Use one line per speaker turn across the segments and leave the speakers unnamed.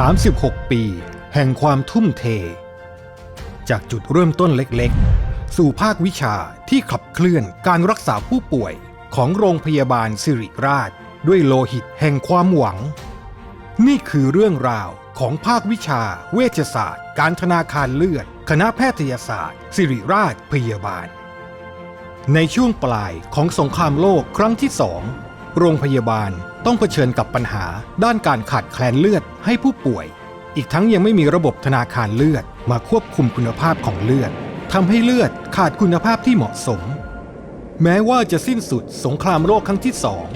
36 ปี แห่งความทุ่มเท จากจุดเริ่มต้นเล็กๆ สู่ภาควิชาที่ขับเคลื่อนการรักษาผู้ป่วยของโรงพยาบาลสิริราช ด้วยโลหิตแห่งความหวัง นี่คือเรื่องราวของภาควิชา เวชศาสตร์ การธนาคารเลือด คณะแพทยศาสตร์ สิริราชพยาบาล ในช่วงปลายของสงครามโลกครั้งที่สอง โรงพยาบาลต้องเผชิญกับปัญหาด้านการขาดแคลนเลือดให้ผู้ป่วย อีกทั้งยังไม่มีระบบธนาคารเลือดมาควบคุมคุณภาพของเลือดทำให้เลือดขาดคุณภาพที่เหมาะสม แม้ว่าจะสิ้นสุดสงครามโลกครั้งที่สอง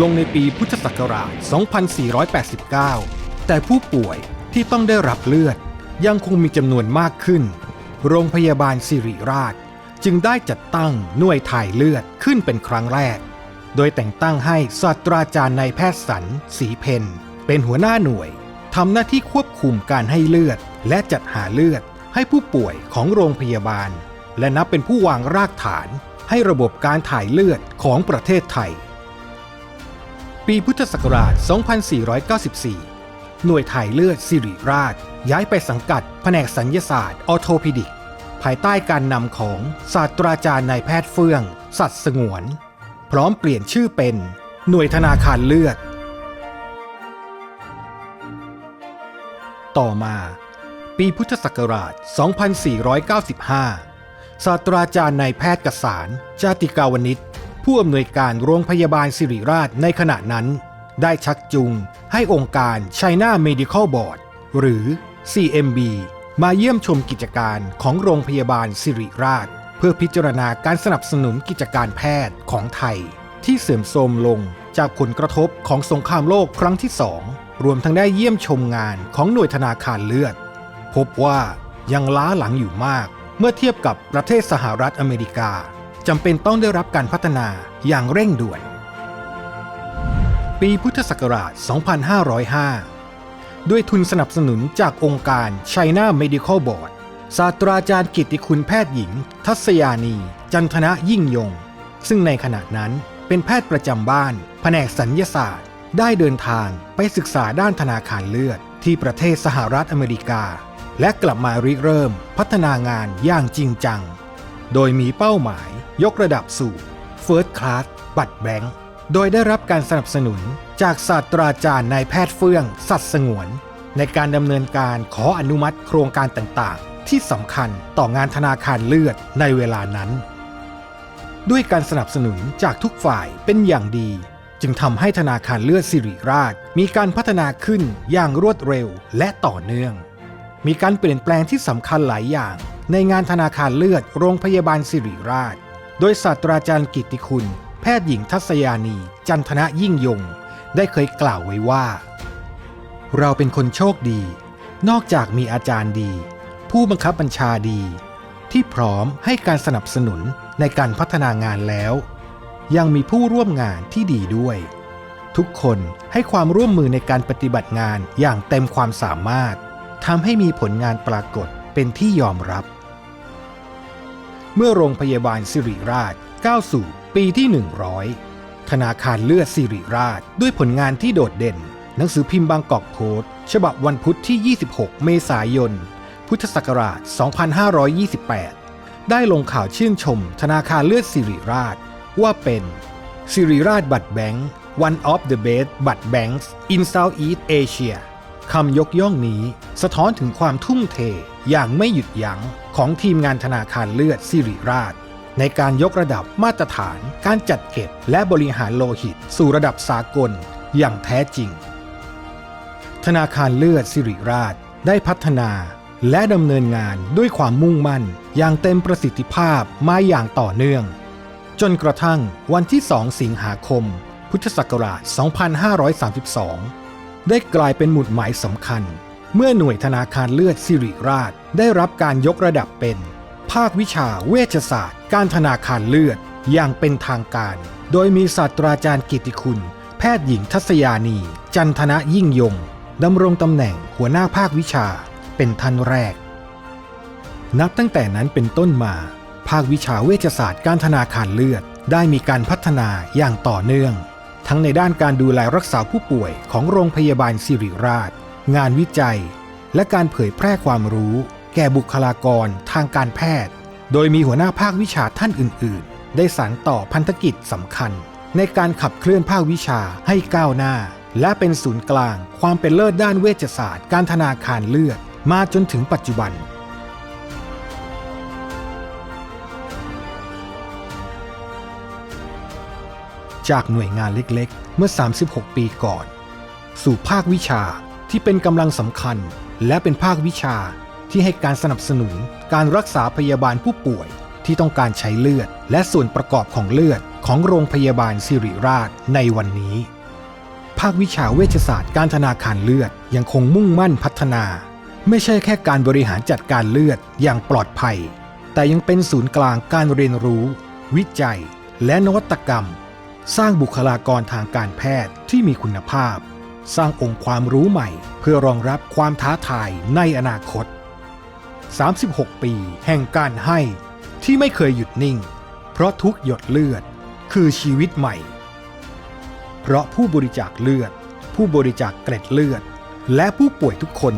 ลงในปีพุทธศักราช 2489 แต่ผู้ป่วยที่ต้องได้รับเลือดยังคงมีจำนวนมากขึ้น โรงพยาบาลสิริราช จึงได้จัดตั้งหน่วยถ่ายเลือดขึ้นเป็นครั้งแรก โดยแต่งตั้งให้ศาสตราจารย์นายแพทย์สันสีเพนเป็นหัวหน้าหน่วยทำหน้าที่ควบคุมการให้เลือด และจัดหาเลือดให้ผู้ป่วยของโรงพยาบาล และนับเป็นผู้วางรากฐาน ให้ระบบการถ่ายเลือดของประเทศไทย ปีพุทธศักราช 2494 หน่วยถ่ายเลือดสิริราช ย้ายไปสังกัดแผนกสัญญศาสตร์ออโทพิดิก ภายใต้การนำของศาสตราจารย์นายแพทย์เฟื่อง สัตว์สงวน พร้อมเปลี่ยนชื่อเป็น หน่วยธนาคารเลือด ต่อมา ปีพุทธศักราช 2495 ศาสตราจารย์นายแพทย์กษารจาติกาวนิชผู้อำนวยการโรงพยาบาลสิริราชในขณะนั้น ได้ชักจูงให้องค์การ China Medical Board หรือ CMB มาเยี่ยมชมกิจการของโรงพยาบาลสิริราช เพื่อพิจารณาการสนับสนุนกิจการแพทย์ของไทย ที่เสื่อมโทรมลงจากผลกระทบของสงครามโลกครั้งที่สองรวมทั้งได้เยี่ยมชมงานของหน่วยธนาคารเลือด พบว่ายังล้าหลังอยู่มากเมื่อเทียบกับประเทศสหรัฐอเมริกาจำเป็นต้องได้รับการพัฒนาอย่างเร่งด่วน ปีพุทธศักราช 2505 ด้วยทุนสนับสนุนจากองค์การ China Medical Board ศาสตราจารย์กิติคุณแพทย์หญิง ทัศยานี จันทนะยิ่งยง ซึ่งในขณะนั้นเป็นแพทย์ประจำบ้าน แผนกสัญญศาสตร์ ได้เดินทางไปศึกษาด้านธนาคารเลือด ที่ประเทศสหรัฐอเมริกา และกลับมาริเริ่มพัฒนางานอย่างจริงจัง โดยมีเป้าหมายยกระดับสู่ First Class บัตรแบงค์โดยได้รับการสนับสนุนจากศาสตราจารย์นายแพทย์เฟื่อง สัตว์สงวน ในการดำเนินการขออนุมัติโครงการต่าง ที่สำคัญต่องานธนาคารเลือดในเวลานั้น ด้วยการสนับสนุนจากทุกฝ่ายเป็นอย่างดี จึงทำให้ธนาคารเลือดสิริราช มีการพัฒนาขึ้นอย่างรวดเร็วและต่อเนื่อง มีการเปลี่ยนแปลงที่สำคัญหลายอย่าง ในงานธนาคารเลือดโรงพยาบาลสิริราช โดยศาสตราจารย์กิติคุณ แพทย์หญิงทัศยานี จันทนะยิ่งยง ได้เคยกล่าวไว้ว่า เราเป็นคนโชคดี นอกจากมีอาจารย์ดี ผู้บังคับบัญชาดี ที่พร้อมให้การสนับสนุนในการพัฒนางานแล้ว ยังมีผู้ร่วมงานที่ดีด้วย ทุกคนให้ความร่วมมือในการปฏิบัติงานอย่างเต็มความสามารถทำให้มีผลงานปรากฏเป็นที่ยอมรับ เมื่อโรงพยาบาลสิริราชก้าวสู่ปีที่ 100 ธนาคารเลือดสิริราชด้วยผลงานที่โดดเด่น หนังสือพิมพ์บางกอกโพสต์ฉบับวันพุธที่ 26 เมษายน พุทธศักราช 2528 ได้ลงข่าวชื่นชมธนาคารเลือดสิริราช ว่าเป็นสิริราชบัตรแบงค์ one of the best บัตรแบงค์ in Southeast Asia คำยกย่องนี้สะท้อนถึงความทุ่มเทอย่างไม่หยุดยั้งของทีมงานธนาคารเลือดสิริราช ในการยกระดับมาตรฐานการจัดเก็บและบริหารโลหิตสู่ระดับสากลอย่างแท้จริง ธนาคารเลือดสิริราชได้พัฒนา และดำเนินงานด้วยความมุ่งมั่น อย่างเต็มประสิทธิภาพมาอย่างต่อเนื่อง จนกระทั่งวันที่ 2 สิงหาคม พุทธศักราช 2532 ได้กลายเป็นหมุดหมายสำคัญ เมื่อหน่วยธนาคารเลือดสิริราชได้รับการยกระดับเป็น ภาควิชาเวชศาสตร์ การธนาคารเลือดอย่างเป็นทางการ โดยมีศาสตราจารย์กิติคุณ แพทย์หญิงทัศยานี จันทนะยิ่งยงดำรงตำแหน่งหัวหน้าภาควิชา เป็นท่านแรก นับตั้งแต่นั้นเป็นต้นมา ภาควิชาเวชศาสตร์การธนาคารเลือด ได้มีการพัฒนาอย่างต่อเนื่อง ทั้งในด้านการดูแลรักษาผู้ป่วยของโรงพยาบาลสิริราช งานวิจัย และการเผยแพร่ความรู้ แก่บุคลากรทางการแพทย์ โดยมีหัวหน้าภาควิชาท่านอื่น ๆ ได้สานต่อพันธกิจสำคัญ ในการขับเคลื่อนภาควิชาให้ก้าวหน้าและเป็นศูนย์กลางความเป็นเลิศด้านเวชศาสตร์การธนาคารเลือด มาจนถึงปัจจุบัน จากหน่วยงานเล็กๆ เมื่อ 36 ปีก่อน สู่ภาควิชาที่เป็นกำลังสำคัญ และเป็นภาควิชาที่ให้การสนับสนุนการรักษาพยาบาลผู้ป่วยที่ต้องการใช้เลือด และส่วนประกอบของเลือดของโรงพยาบาลสิริราชในวันนี้ ภาควิชาเวชศาสตร์การธนาคารเลือดยังคงมุ่งมั่นพัฒนา ไม่ใช่แค่การบริหารจัดการเลือดอย่างปลอดภัย แต่ยังเป็นศูนย์กลางการเรียนรู้ วิจัย และนวัตกรรม สร้างบุคลากรทางการแพทย์ที่มีคุณภาพ สร้างองค์ความรู้ใหม่ เพื่อรองรับความท้าทายในอนาคต 36 ปีแห่งการให้ที่ไม่เคยหยุดนิ่ง เพราะทุกหยดเลือดคือชีวิตใหม่ เพราะผู้บริจาคเลือด ผู้บริจาคเกล็ดเลือด และผู้ป่วยทุกคน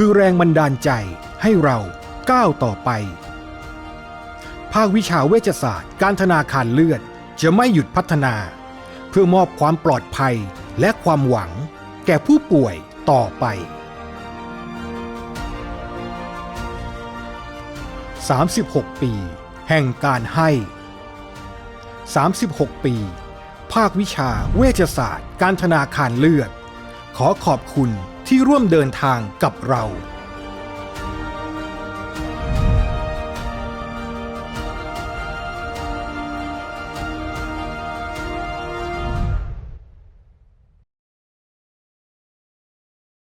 คือแรงบันดาลใจให้เราก้าวต่อไป ภาควิชาเวชศาสตร์ การธนาคารเลือดจะไม่หยุดพัฒนา เพื่อมอบความปลอดภัยและความหวัง แก่ผู้ป่วยต่อไป 36 ปี แห่งการให้ 36 ปี ภาควิชาเวชศาสตร์ การธนาคารเลือด ขอขอบคุณ ที่ร่วมเดินทางกับเรา